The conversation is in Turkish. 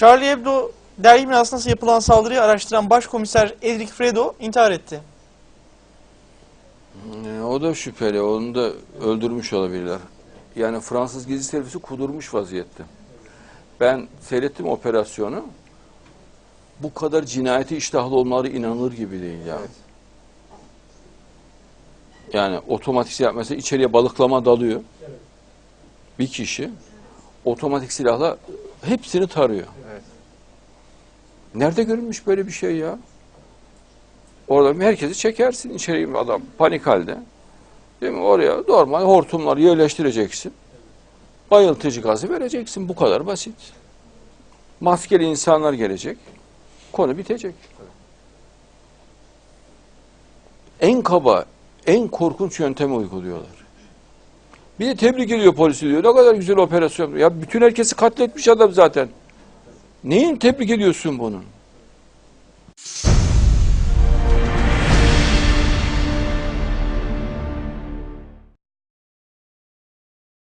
Charlie Hebdo dergi binasına yapılan saldırıyı araştıran başkomiser Edric Fredo intihar etti. E, o da şüpheli. Onu da öldürmüş olabilirler. Yani Fransız gizli servisi kudurmuş vaziyette. Ben seyrettim operasyonu. Bu kadar cinayeti iştahlı olmaları inanılır gibi değil yani. Yani otomatik silah mesela içeriye balıklama dalıyor. Bir kişi otomatik silahla hepsini tarıyor. Nerede görülmüş böyle bir şey ya? Orada herkesi çekersin içeri adam panik halde. Değil mi? Oraya normal hortumları yerleştireceksin. Bayıltıcı gazı vereceksin. Bu kadar basit. Maskeli insanlar gelecek. Konu bitecek. En kaba, en korkunç yöntemi uyguluyorlar. Bir de tebrik ediyor polisi diyor. Ne kadar güzel operasyon. Ya bütün herkesi katletmiş adam zaten. Neyin tebrik ediyorsun bunun?